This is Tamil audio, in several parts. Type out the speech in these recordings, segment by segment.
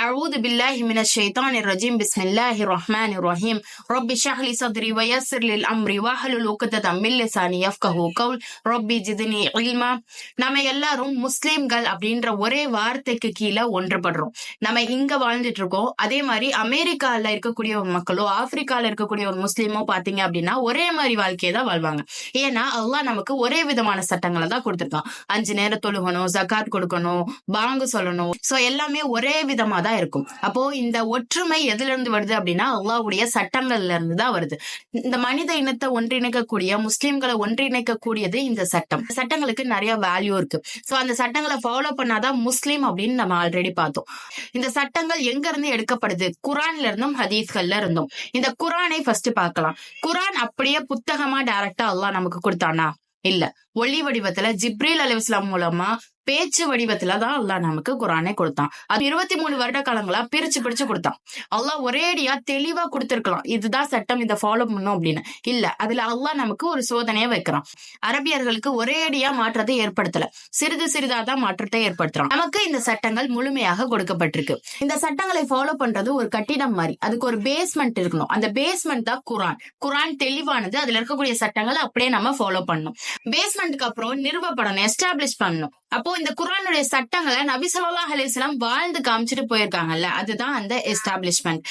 أعوذ بالله من الشيطان الرجيم بسم الله الرحمن الرحيم رب اشرح لي صدري ويسر لي الأمر واحلل عقدة من لساني يفقهوا قول ربي زدني علما நம்ம எல்லாரும் முஸ்லிம்கள் அப்படின்ற ஒரே வார்த்தைக்கு கீழே ஒன்றுபடுறோம் நம்ம இங்க வாழ்ந்துட்டு இருக்கோம் அதே மாதிரி அமெரிக்கால இருக்கக்கூடிய ஒரு மக்களோ ஆப்பிரிக்கால இருக்கக்கூடிய ஒரு முஸ்லீமோ பாத்தீங்க அப்படின்னா ஒரே மாதிரி வாழ்க்கையை தான் வாழ்வாங்க ஏன்னா அல்லாஹ் நமக்கு ஒரே விதமான சட்டங்களை தான் கொடுத்திருக்கான் அஞ்சு நேரம் தொழுகணும் ஜகாத் கொடுக்கணும் பாங்கு சொல்லணும் சோ எல்லாமே ஒரே விதமா தான் தான் இருக்கும். அப்போ இந்த ஒற்றுமை எதுல இருந்து வருது அப்படின்னா அல்லாவுடைய சட்டங்கள்ல இருந்து தான் வருது. இந்த மனித இனத்தை ஒன்றிணைக்கக்கூடிய முஸ்லிம்களை ஒன்றிணைக்கக்கூடியது இந்த சட்டம். சட்டங்களுக்கு நிறைய வேல்யூ இருக்கு. ஸோ அந்த சட்டங்களை ஃபாலோ பண்ணாதான் முஸ்லீம் அப்படின்னு நம்ம ஆல்ரெடி பார்த்தோம். இந்த சட்டங்கள் எங்க இருந்து எடுக்கப்படுது? குரான்ல இருந்தும் ஹதீஸ்கள்ல இருந்தும் இந்த குரானை ஃபர்ஸ்ட் பார்க்கலாம். குரான் அப்படியே புத்தகமா டைரக்டா அல்லாஹ் நமக்கு கொடுத்தானா? இல்ல. ஒளி வடிவத்துல ஜிப்ரீல் அலிஸ்லாம் மூலமா பேச்சு வடிவத்துல தான் அல்லாஹ் நமக்கு குரானே கொடுத்தான். அது இருபத்தி மூணு வருட காலங்களா பிரிச்சு பிரிச்சு கொடுத்தான். அல்லாஹ் ஒரேடியா தெளிவா கொடுத்துருக்கலாம். இதுதான் சட்டம் இதை ஃபாலோ பண்ணும் அப்படின்னு. இல்ல அதுல அல்லாஹ் நமக்கு ஒரு சோதனையை வைக்கிறான். அரபியர்களுக்கு ஒரேடியா மாற்றத்தை ஏற்படுத்தல. சிறிது சிறிதா தான் மாற்றத்தை ஏற்படுத்துறான். நமக்கு இந்த சட்டங்கள் முழுமையாக கொடுக்கப்பட்டிருக்கு. இந்த சட்டங்களை ஃபாலோ பண்றது ஒரு கட்டிடம் மாதிரி. அதுக்கு ஒரு பேஸ்மெண்ட் இருக்கணும். அந்த பேஸ்மெண்ட் தான் குரான். குரான் தெளிவானது. அதுல இருக்கக்கூடிய சட்டங்களை அப்படியே நம்ம ஃபாலோ பண்ணணும். பேஸ்மெண்ட்க்கு அப்புறம் நிறுவப்படணும் எஸ்டாப்ளிஷ் பண்ணணும். அப்போ இந்த குரானுடைய சட்டங்களை நபி ஸல்லல்லாஹு வாழ்ந்து காமிச்சிட்டு போயிருக்காங்கல்ல அதுதான் அந்த எஸ்டாப்ளிஷ்மெண்ட்.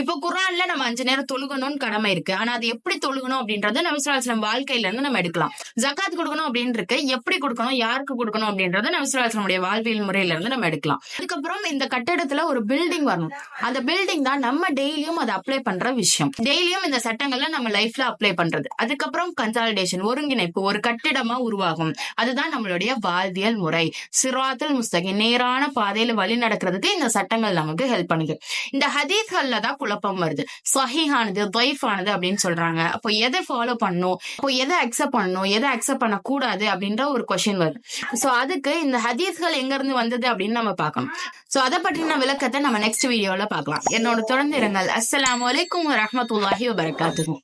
இப்போ குரான்ல நம்ம அஞ்சு நேரம் தொழுகணும்னு கடமை இருக்கு. ஆனா அது எப்படி தொழுகணும் அப்படின்றத நபி ஸல்லல்லாஹு வாழ்க்கையில இருந்து நம்ம எடுக்கலாம். ஜகாத் கொடுக்கணும் அப்படின்னு இருக்கு எப்படி கொடுக்கணும்? யாருக்கு கொடுக்கணும் அப்படின்றத நபி ஸல்லல்லாஹு வாழ்வியல் முறையில இருந்து நம்ம எடுக்கலாம். அதுக்கப்புறம் இந்த கட்டடத்துல ஒரு பில்டிங் வரணும். அந்த பில்டிங் தான் நம்ம டெய்லியும் அதை அப்ளை பண்ற விஷயம். டெய்லியும் இந்த சட்டங்களை நம்ம லைஃப்ல அப்ளை பண்றது. அதுக்கப்புறம் கன்சாலிடேஷன் ஒருங்கிணைப்பு ஒரு கட்டிடமா உருவாகும். அதுதான் நம்மளுடைய வாழ்வியல் முறை. சிராத்தல் முஸ்தகி நேரான பாதையில வழி நடக்கிறதுக்கு இந்த சட்டங்கள் நமக்கு ஹெல்ப் பண்ணுது. இந்த ஹதீஸ்கள்ல தான் குழப்பம் வருது. சஹிஹானது ஆனது அப்படின்னு சொல்றாங்க. அப்போ எதை ஃபாலோ பண்ணும்? அப்போ எதை அக்செப்ட் பண்ணணும் எதை அக்செப்ட் பண்ணக்கூடாது? அப்படின்ற ஒரு கொஸ்டின் வருது. சோ அதுக்கு இந்த ஹதீஸ்கள் எங்க இருந்து வந்தது அப்படின்னு நம்ம பார்க்கணும். சோ அதை பற்றின விளக்கத்தை நம்ம நெக்ஸ்ட் வீடியோல பார்க்கலாம். என்னோட தொடர்ந்து இருங்கள். அஸ்லாம் வலைக்கும் வரஹ்மத்துல்லாஹி வபரகாத்துஹு.